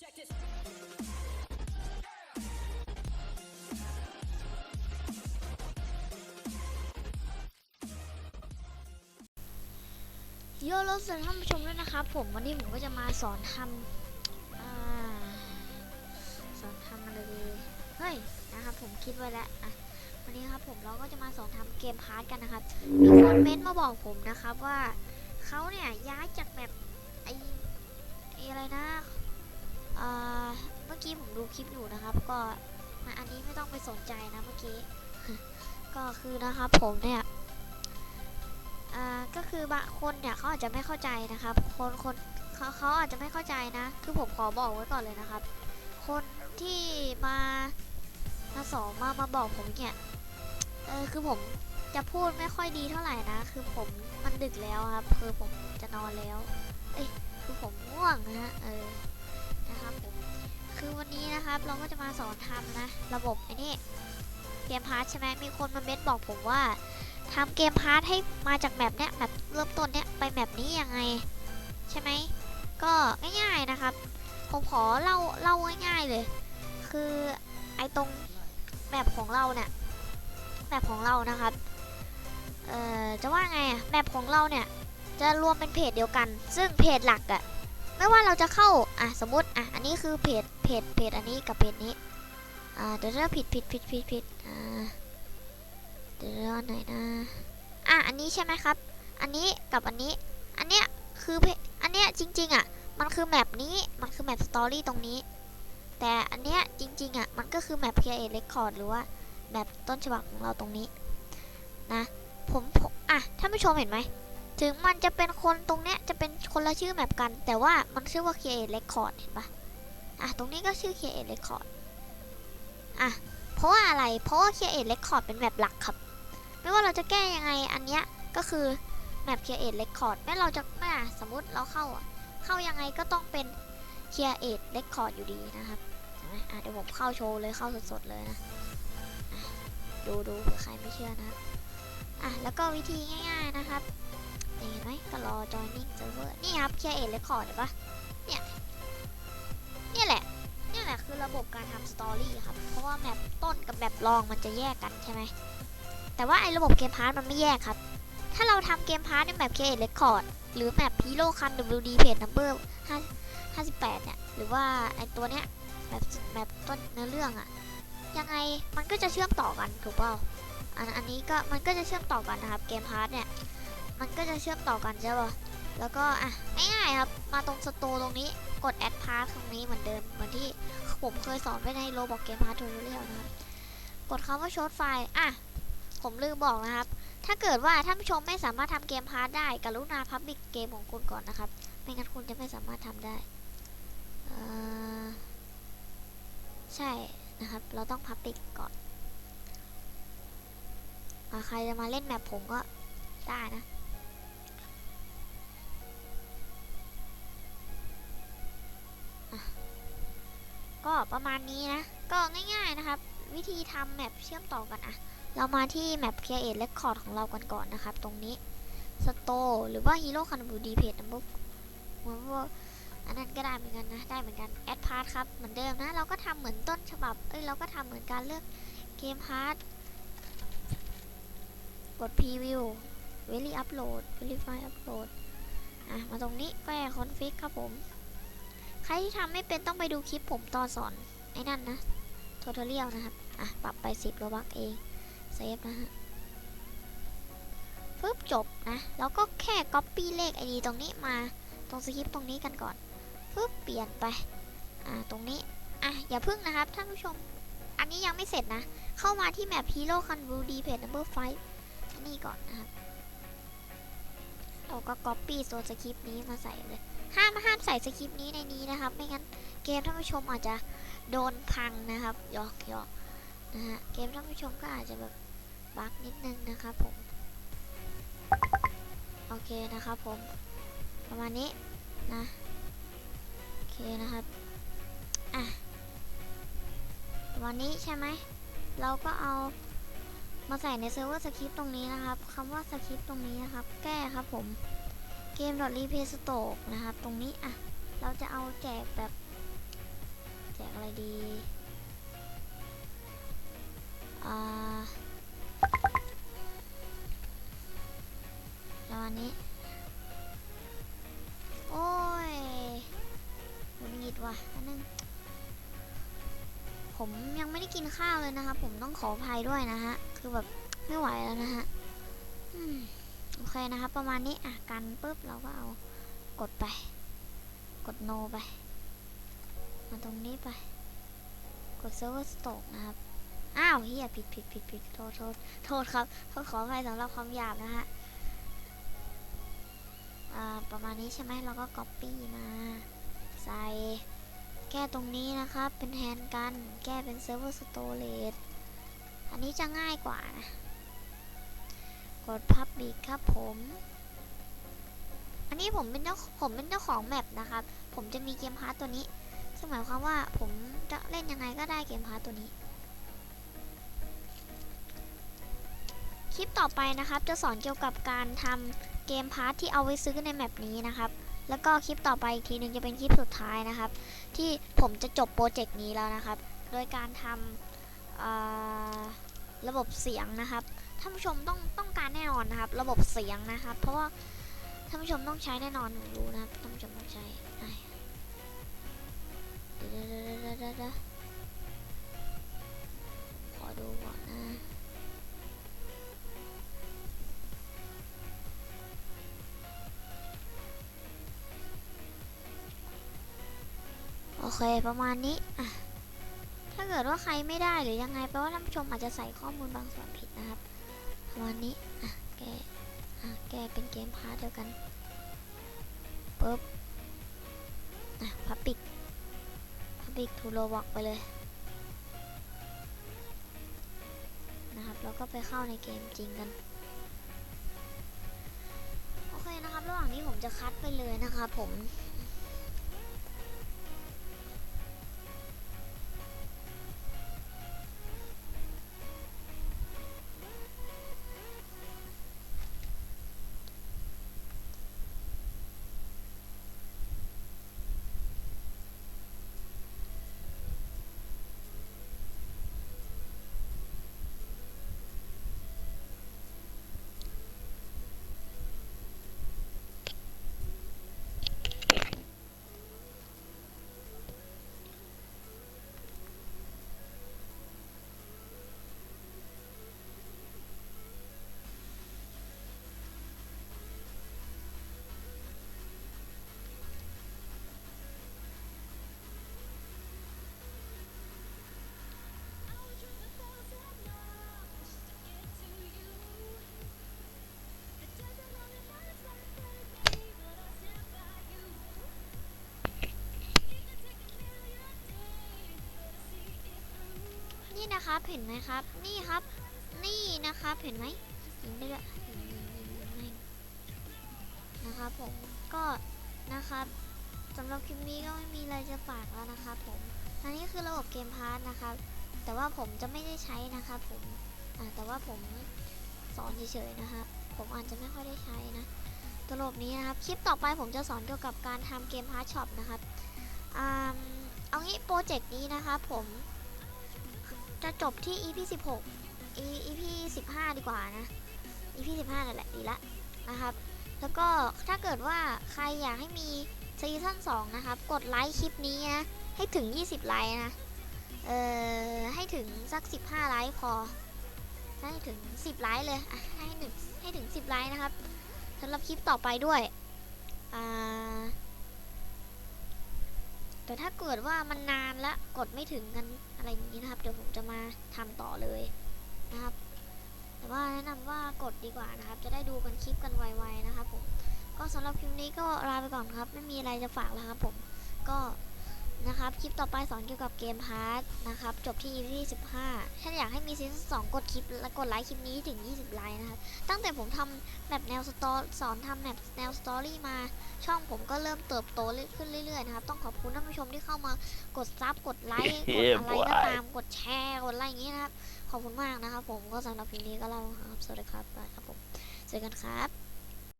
Check this. โยโรสวัสดีท่านผู้ชมด้วยนะครับ ผมวันนี้ผมก็จะมาสอนทำอ่าสอนทำอะไรดีเฮ้ยนะครับผมคิดไว้แล้วอะวันนี้ครับผมเราก็จะมาสอนทำเกมพาร์ทกันนะครับมีคนเม้นต์มาบอกผมนะครับว่าเขาเนี่ยย้ายจากแบบไออะไรนะ เมื่อกี้ผมดูคลิปอยู่นะครับ ก็อะอันนี้ไม่ต้องไปสนใจนะเมื่อกี้ ก็คือนะครับผมเนี่ยก็คือบางคนเนี่ยเขาอาจจะไม่เข้าใจนะครับ คนคนเขาเขาอาจจะไม่เข้าใจนะ คือผมขอบอกไว้ก่อนเลยนะครับ คนที่มามาสอนมามาบอกผมเนี่ยเออคือผมจะพูดไม่ค่อยดีเท่าไหร่นะ คือผมมันดึกแล้วครับ คือผมจะนอนแล้ว เอ้ยคือผมง่วงนะฮะ เออ นะครับผมคือวันนี้นะครับเราก็จะมาสอนทำนะ ระบบไอ้นี่เกมพาร์ทใช่ไหมมีคนมาเม้นบอกผมว่าทำเกมพาร์ทให้มาจากแบบเนี้ยแบบเริ่มต้นเนี้ยไปแบบนี้ยังไง ใช่ไหมก็ง่ายๆนะครับ ผมขอเล่าเล่าง่ายๆเลย คือไอตรงแบบของเราเนี่ยแบบของเรานะครับเอ่อจะว่าไงอะแบบของเราเนี่ยจะรวมเป็นเพจเดียวกัน ซึ่งเพจหลักอะ ไม่ว่าเราจะเข้าอะสมมติอะอันนี้คือเพจเพจเพจอันนี้กับเพจนี้อ่าเดี๋ยวจะผิดผิดผิดผิดผิดอ่าเดี๋ยวอันไหนนะอะอันนี้ใช่ไหมครับ อันนี้กับอันนี้ อันเนี้ยคือเพอันเนี้ยจริงๆอะมันคือแมปนี้มันคือแมปสตอรี่ตรงนี้ แต่อันเนี้ยจริงๆอะมันก็คือแมป Create Record หรือว่าแมปต้นฉบับของเราตรงนี้นะผมผมอะท่านผู้ชมเห็นไหม ถึงมันจะเป็นคนตรงเนี้ยจะเป็นคนละชื่อแมปกัน แต่ว่ามันชื่อว่า Create Record เห็นปะอะตรงนี้ก็ชื่อ Create Record อะเพราะว่าอะไรเพราะว่า Create Record เป็นแมปหลักครับ ไม่ว่าเราจะแก้ยังไงอันเนี้ยก็คือแมป Create Record แม้เราจะแม่สมมติเราเข้าอะเข้ายังไงก็ต้องเป็น Create Record อยู่ดีนะครับเห็นไหมอะเดี๋ยวผมเข้าโชว์เลยเข้าสดๆเลยนะดูดูเผื่อใครไม่เชื่อนะอะแล้วก็วิธีง่าย ๆนะครับ เห็นไหมก็รอ joining server นี่ครับ Create Record เห็นปะเนี่ยเนี่ยแหละเนี่ยแหละคือระบบการทำสตอรี่ครับ เพราะว่าแมปต้นกับแมปรองมันจะแยกกันใช่ไหมแต่ว่าไอ้ระบบเกมพาร์ทมันไม่แยกครับ ถ้าเราทำเกมพาร์ทในแมป Create Record หรือแมป Hero Can WD Page Number 5 58 เนี่ย หรือว่าไอ้ตัวเนี้ยแบบแบบต้นเนื้อเรื่องอะยังไงมันก็จะเชื่อมต่อกันถูกเปล่าอันอันนี้ก็มันก็จะเชื่อมต่อกันนะครับเกมพาร์ทเนี่ย มันก็จะเชื่อมต่อกันใช่ป่ะ แล้วก็อะง่ายๆครับ มาตรงสตร์ตรงนี้ กด add pass ตรงนี้เหมือนเดิม เหมือนที่ผมเคยสอนไว้ในโรบอกเกมพาร์ททูเรียลนะครับ กดคำว่าโชดไฟล์ อะ ผมลืมบอกนะครับ ถ้าเกิดว่าท่านผู้ชมไม่สามารถทำเกมพาร์ทได้ กรุณาพับบิกเกมของคุณก่อนนะครับ ไม่งั้นคุณจะไม่สามารถทำได้เอ่อใช่นะครับ เราต้องพับบิกก่อนอใครจะมาเล่นแมปผมก็ได้นะ ประมาณนี้นะ ก็ง่ายๆนะครับ วิธีทำแมปเชื่อมต่อกันอะเรามาที่แมป Create Record ของเรากันก่อนนะครับ ตรงนี้ Store หรือว่า Hero c a n b u d y Page Number เหมือนว่าอันนั้นก็ได้เหมือนกันนะ ได้เหมือนกัน Add Part ครับ เหมือนเดิมนะ เราก็ทำเหมือนต้นฉบับ เอ้ย เราก็ทำเหมือนการเลือกเกม Part กด Preview Very Upload Verify Upload อะ มาตรงนี้แก้ Config ครับผม รที่ทำไม่เป็นต้องไปดูคลิปผมตอนสอนไอ้นั่นนะ Tutorial นะครับ อะ ปรับไป10โลบักเอง เซฟนะฮะปึ๊บจบนะ แล้วก็แค่ Copy เลข ID ตรงนี้มา ตรงสคริปต์ตรงนี้กันก่อนปึ๊บเปลี่ยนไป อ่า ตรงนี้ อะ อย่าพึ่งนะครับ ท่านผู้ชม อันนี้ยังไม่เสร็จนะ เข้ามาที่แมป Hero c a n v u d Page Number 5อันนี้ก่อนนะครับ เราก็ Copy ตัวสคริปต์นี้มาใส่เลย ห้ามห้ามใส่สคริปต์นี้ในนี้นะครับ ไม่งั้นเกมท่านผู้ชมอาจจะโดนพังนะครับยอกยอกนะฮะเกมท่านผู้ชมก็อาจจะแบบบั๊กนิดนึงนะครับผม โอเคนะครับผม ประมาณนี้นะ โอเคนะครับ อะประมาณนี้ใช่ไหม เราก็เอามาใส่ในเซิร์ฟเวอร์สคริปต์ตรงนี้นะครับคำว่าสคริปต์ตรงนี้นะครับ แก้ครับผม กม .replay stock นะครับ ตรงนี้อะ เราจะเอาแจกแบบ แจกอะไรดี อ่าแล้วอันนี้ โอ้ยหงุดหงิดว่ะอันนึงผมยังไม่ได้กินข้าวเลยนะคะ ผมต้องขออภัยด้วยนะฮะ คือแบบไม่ไหวแล้วนะฮะ อืม โอเคนะครับประมาณนี้อะกันปุ๊บเราก็เอากดไป กดโนไป มาตรงนี้ไป กดเซิร์ฟเวอร์สโตกนะครับ อ้าวเฮียผิดผิดผิดผิดโทษโทษโทษครับเขอขออภัยสำหรับความหยาบนะฮะอ่าประมาณนี้ใช่ไหมเราก็ copy มา ใส่แก้ตรงนี้นะครับ เป็นแทนกัน แก้เป็น server storage อันนี้จะง่ายกว่านะ ด public ครับผม อันนี้ผมเป็นเจ้าผมเป็นเจ้าของแมปนะครับ ผมจะมีเกมพาร์ตตัวนี้ ซึ่งหมายความว่าผมจะเล่นยังไงก็ได้เกมพาร์ตตัวนี้ คลิปต่อไปนะครับจะสอนเกี่ยวกับการทำเกมพาร์ตที่เอาไว้ซื้อในแมปนี้นะครับ แล้วก็คลิปต่อไปอีกทีหนึงจะเป็นคลิปสุดท้ายนะครับ ที่ผมจะจบโปรเจกต์นี้แล้วนะครับ โดยการทำระบบเสียงนะครับ ท่านผู้ชมต้องต้องการแน่นอนนะครับ ระบบเสียงนะครับ เพราะว่าท่านผู้ชมต้องใช้แน่นอนผมรู้นะครับท่านผู้ชมต้องใช้ไอ้เดี๋ยวเดี๋ยวเดี๋ยวเดี๋ยวเดี๋ยวขอดูก่อนนะโอเคประมาณนี้อะถ้าเกิดว่าใครไม่ได้หรือยังไงแปลว่าท่านผู้ชมอาจจะใส่ข้อมูลบางส่วนผิดนะครับ ประมาณนี้ อะ แก อะ แกเป็นเกมพาร์ทเดียวกันปุ๊บ อะพับปิกพับปิกทูโรบอกไปเลย นะครับ แล้วก็ไปเข้าในเกมจริงกัน โอเคนะครับ ระหว่างนี้ผมจะคัดไปเลยนะครับผม ครับ เห็นไหมครับ นี่ครับ นี่นะครับ เห็นไหมยิงได้ด้วยยิงยิงยิงยิงแม่นะครับผม ก็นะครับสำหรับคลิปนี้ก็ไม่มีอะไรจะฝากแล้วนะครับผม อันนี้คือระบบเกมพาร์ทนะครับ แต่ว่าผมจะไม่ได้ใช้นะครับผม แต่ว่าผมสอนเฉยๆนะครับผมอาจจะไม่ค่อยได้ใช้นะตัวระบบนี้นะครับ คลิปต่อไปผมจะสอนเกี่ยวกับการทำเกมพาร์ทช็อปนะครับอ่าเอางี้โปรเจกต์นี้นะครับผม จะจบที่ EP 16 EP 15 ดีกว่านะ EP 15นั่นแหละดีละนะครับ แล้วก็ถ้าเกิดว่าใครอยากให้มีซีซั่น2นะครับ กดไลค์คลิปนี้นะ ให้ถึง 20 ไลค์นะ เอ่อ ให้ถึงสัก 15 ไลค์พอ ให้ถึง 10 ไลค์เลย ให้หนึ่งให้ถึง 10 ไลค์นะครับสำหรับคลิปต่อไปด้วย อ่า แต่ถ้าเกิดว่ามันนานแล้วกดไม่ถึงกันอะไรอย่างนี้นะครับ เดี๋ยวผมจะมาทำต่อเลยนะครับ แต่ว่าแนะนำว่ากดดีกว่านะครับ จะได้ดูกันคลิปกันไวๆนะครับผมก็สำหรับคลิปนี้ก็ลาไปก่อนครับ ไม่มีอะไรจะฝากแล้วครับผมก็ นะครับ คลิปต่อไปสอนเกี่ยวกับเกมพาร์ทนะครับ จบที่ EP 15 ถ้าอยากให้มีซีซั่น2กดคลิปและกดไลค์คลิปนี้ถึง 20 ไลค์นะครับ ตั้งแต่ผมทำแบบแนวสตอสอนทำแบบแนวสตอรี่มา ช่องผมก็เริ่มเติบโตขึ้นเรื่อยๆนะครับ ต้องขอบคุณท่านผู้ชมที่เข้ามากดซับกดไลค์กดอะไรก็ตามกดแชร์กดอะไรอย่างนี้นะครับ ขอบคุณมากนะครับ ผมก็สำหรับคลิปนี้ก็เล่าครับ สวัสดีครับบายครับผมเจอกันครับ